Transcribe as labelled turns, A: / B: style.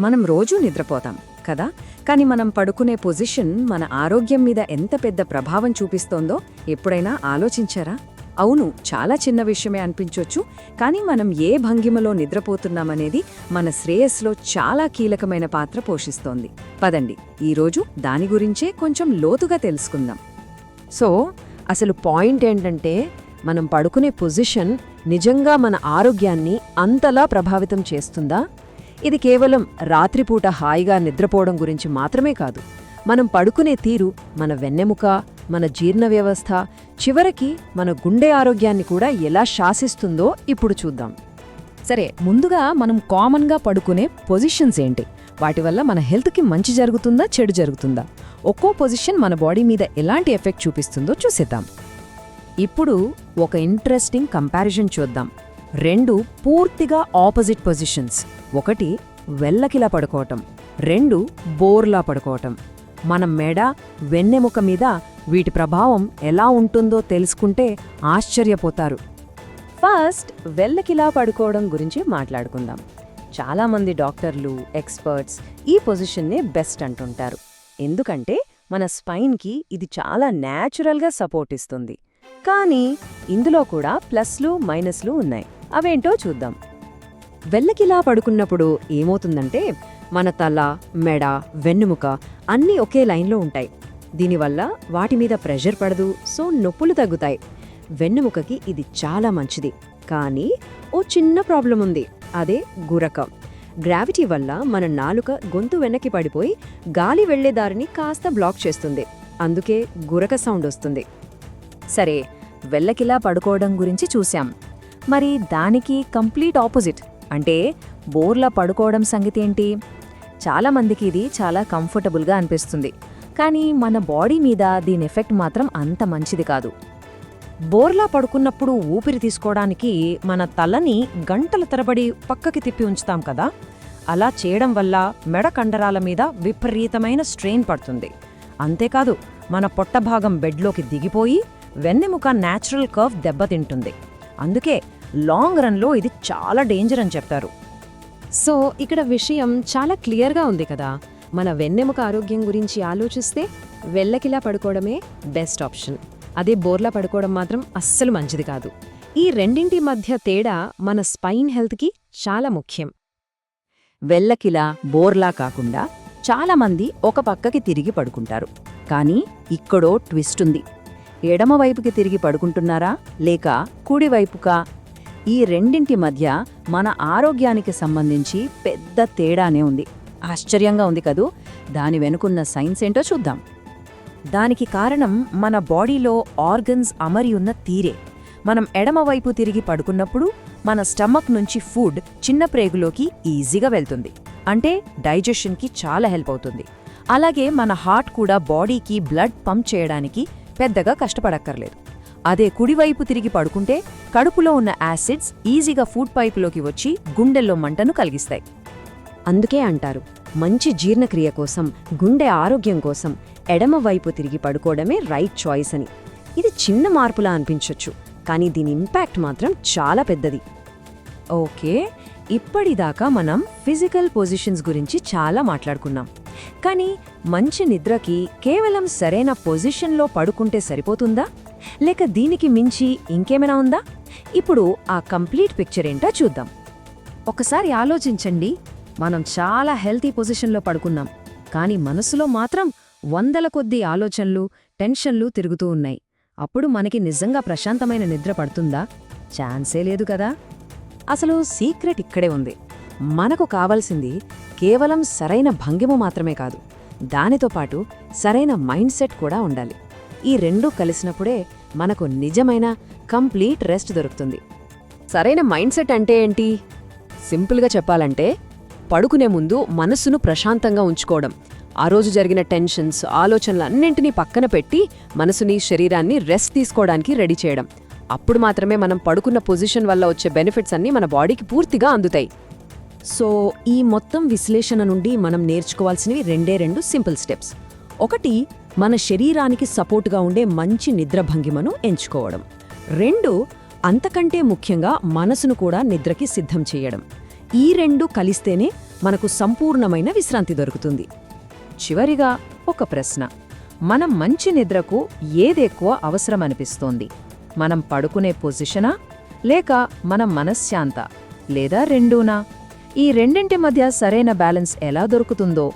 A: మనం రోజూ నిద్రపోతాం కదా? కానీ మనం పడుకునే పొజిషన్ మన ఆరోగ్యం మీద ఎంత పెద్ద ప్రభావం చూపిస్తోందో ఎప్పుడైనా ఆలోచించారా? అవును చాలా చిన్న విషయమే అనిపించొచ్చు కానీ మనం ఏ భంగిమలో నిద్రపోతున్నామనేది మన శ్రేయస్లో చాలా కీలకమైన పాత్ర పోషిస్తోంది. పదండి ఈరోజు దాని గురించే కొంచెం లోతుగా తెలుసుకుందాం.
B: సో అసలు పాయింట్ ఏంటంటే మనం పడుకునే పొజిషన్ నిజంగా మన ఆరోగ్యాన్ని అంతలా ప్రభావితం చేస్తుందా? ఇది కేవలం రాత్రిపూట హాయిగా నిద్రపోవడం గురించి మాత్రమే కాదు. మనం పడుకునే తీరు మన వెన్నెముక మన జీర్ణ వ్యవస్థ చివరికి మన గుండె ఆరోగ్యాన్ని కూడా ఎలా శాసిస్తుందో ఇప్పుడు చూద్దాం.
C: సరే ముందుగా మనం కామన్గా పడుకునే పొజిషన్స్ ఏంటి? వాటి వల్ల మన హెల్త్కి మంచి జరుగుతుందా చెడు జరుగుతుందా? ఒక్కో పొజిషన్ మన బాడీ మీద ఎలాంటి ఎఫెక్ట్ చూపిస్తుందో చూసేద్దాం. ఇప్పుడు ఒక ఇంట్రెస్టింగ్ కంపారిజన్ చూద్దాం. రెండు పూర్తిగా ఆపోజిట్ పొజిషన్స్. ఒకటి వెల్లకిలా పడుకోవటం రెండు బోర్లా పడుకోవటం. మన మెడ వెన్నెముక మీద వీటి ప్రభావం ఎలా ఉంటుందో తెలుసుకుంటే ఆశ్చర్యపోతారు.
B: ఫస్ట్ వెల్లకిలా పడుకోవడం గురించి మాట్లాడుకుందాం. చాలామంది డాక్టర్లు ఎక్స్పర్ట్స్ ఈ పొజిషన్నే బెస్ట్ అంటుంటారు. ఎందుకంటే మన స్పైన్కి ఇది చాలా న్యాచురల్గా సపోర్ట్ ఇస్తుంది. కానీ ఇందులో కూడా ప్లస్లు మైనస్లు ఉన్నాయి. అవేంటో చూద్దాం. వెల్లకిలా పడుకున్నప్పుడు ఏమవుతుందంటే మన తల మెడ వెన్నుముక అన్నీ ఒకే లైన్లో ఉంటాయి. దీనివల్ల వాటి మీద ప్రెషర్ పడదు సో నొప్పులు తగ్గుతాయి. వెన్నుముకకి ఇది చాలా మంచిది. కానీ ఓ చిన్న ప్రాబ్లం ఉంది. అదే గురక. గ్రావిటీ వల్ల మన నాలుక గొంతు వెనక్కి పడిపోయి గాలి వెళ్ళే దారిని కాస్త బ్లాక్ చేస్తుంది. అందుకే గురక సౌండ్ వస్తుంది.
C: సరే వెల్లకిలా పడుకోవడం గురించి చూశాం. మరి దానికి కంప్లీట్ ఆపోజిట్. అంటే బోర్లా పడుకోవడం సంగతి ఏంటి చాలామందికి ఇది చాలా కంఫర్టబుల్గా అనిపిస్తుంది. కానీ మన బాడీ మీద దీని ఎఫెక్ట్ మాత్రం అంత మంచిది కాదు.
B: బోర్లా పడుకున్నప్పుడు ఊపిరి తీసుకోవడానికి మన తలని గంటల తరబడి పక్కకి తిప్పి ఉంచుతాం కదా? అలా చేయడం వల్ల మెడ కండరాల మీద విపరీతమైన స్ట్రెయిన్ పడుతుంది. అంతేకాదు మన పొట్ట భాగం బెడ్లోకి దిగిపోయి వెన్నెముక న్యాచురల్ కర్వ్ దెబ్బతింటుంది. అందుకే లాంగ్ రన్లో ఇది చాలా డేంజర్ అని చెప్తారు.
D: సో ఇక్కడ విషయం చాలా క్లియర్గా ఉంది కదా. మన వెన్నెముక ఆరోగ్యం గురించి ఆలోచిస్తే వెల్లకిలా పడుకోవడమే బెస్ట్ ఆప్షన్. అదే బోర్లా పడుకోవడం మాత్రం అస్సలు మంచిది కాదు. ఈ రెండింటి మధ్య తేడా మన స్పైన్ హెల్త్కి చాలా ముఖ్యం.
A: వెల్లకిలా బోర్లా కాకుండా చాలామంది ఒక పక్కకి తిరిగి పడుకుంటారు. కానీ ఇక్కడో ట్విస్ట్ ఉంది. ఎడమవైపుకి తిరిగి పడుకుంటున్నారా? లేక కుడివైపుకా ఈ రెండింటి మధ్య మన ఆరోగ్యానికి సంబంధించి పెద్ద తేడానే ఉంది. ఆశ్చర్యంగా ఉంది కదూ? దాని వెనుకున్న సైన్స్ ఏంటో చూద్దాం. దానికి కారణం మన బాడీలో ఆర్గన్స్ అమరి ఉన్న తీరే. మనం ఎడమవైపు తిరిగి పడుకున్నప్పుడు మన స్టమక్ నుంచి ఫుడ్ చిన్న ప్రేగులోకి ఈజీగా వెళ్తుంది. అంటే డైజెషన్కి చాలా హెల్ప్ అవుతుంది. అలాగే మన హార్ట్ కూడా బాడీకి బ్లడ్ పంప్ చేయడానికి పెద్దగా కష్టపడక్కర్లేదు. అదే కుడివైపు తిరిగి పడుకుంటే కడుపులో ఉన్న యాసిడ్స్ ఈజీగా ఫుడ్ పైపులోకి వచ్చి గుండెల్లో మంటను కలిగిస్తాయి.
B: అందుకే అంటారు మంచి జీర్ణక్రియ కోసం గుండె ఆరోగ్యం కోసం ఎడమవైపు తిరిగి పడుకోవడమే రైట్ చాయిస్ అని. ఇది చిన్న మార్పులా అనిపించొచ్చు కానీ దీని ఇంపాక్ట్ మాత్రం చాలా పెద్దది.
A: ఓకే ఇప్పటిదాకా మనం ఫిజికల్ పొజిషన్స్ గురించి చాలా మాట్లాడుకున్నాం. కానీ మంచి నిద్రకి కేవలం సరైన పొజిషన్లో పడుకుంటే సరిపోతుందా? లేక దీనికి మించి ఇంకేమైనా ఉందా? ఇప్పుడు ఆ కంప్లీట్ పిక్చర్ ఏంటో చూద్దాం. ఒకసారి ఆలోచించండి. మనం చాలా హెల్తీ పొజిషన్లో పడుకున్నాం. కానీ మనసులో మాత్రం వందల కొద్దీ ఆలోచనలు టెన్షన్లు తిరుగుతూ ఉన్నాయి. అప్పుడు మనకి నిజంగా ప్రశాంతమైన నిద్ర పడుతుందా? ఛాన్సే లేదు కదా. అసలు సీక్రెట్ ఇక్కడే ఉంది. మనకు కావాల్సింది కేవలం సరైన భంగిమ మాత్రమే కాదు. దానితో పాటు సరైన మైండ్ సెట్ కూడా ఉండాలి. ఈ రెండూ కలిసినప్పుడే మనకు నిజమైన కంప్లీట్ రెస్ట్ దొరుకుతుంది.
B: సరైన మైండ్ సెట్ అంటే ఏంటి? సింపుల్గా చెప్పాలంటే పడుకునే ముందు మనస్సును ప్రశాంతంగా ఉంచుకోవడం. ఆ రోజు జరిగిన టెన్షన్స్ ఆలోచనలన్నింటినీ పక్కన పెట్టి మనసుని శరీరాన్ని రెస్ట్ తీసుకోవడానికి రెడీ చేయడం. అప్పుడు మాత్రమే మనం పడుకున్న పొజిషన్ వల్ల వచ్చే బెనిఫిట్స్ అన్నీ మన బాడీకి పూర్తిగా అందుతాయి. సో ఈ మొత్తం విశ్లేషణ నుండి మనం నేర్చుకోవాల్సినవి రెండే రెండు సింపుల్ స్టెప్స్. ఒకటి మన శరీరానికి సపోర్టుగా ఉండే మంచి నిద్ర భంగిమను ఎంచుకోవడం. రెండు అంతకంటే ముఖ్యంగా మనసును కూడా నిద్రకి సిద్ధం చేయడం. ఈ రెండు కలిస్తేనే
D: మనకు సంపూర్ణమైన విశ్రాంతి దొరుకుతుంది.
A: చివరిగా ఒక ప్రశ్న. మనం మంచి నిద్రకు ఏదెక్కువ అవసరమనిపిస్తోంది మనం పడుకునే పొజిషనా? లేక మన మనశ్శాంత? లేదా రెండూనా? ఈ రెండింటి మధ్య సరైన బ్యాలెన్స్ ఎలా దొరుకుతుందో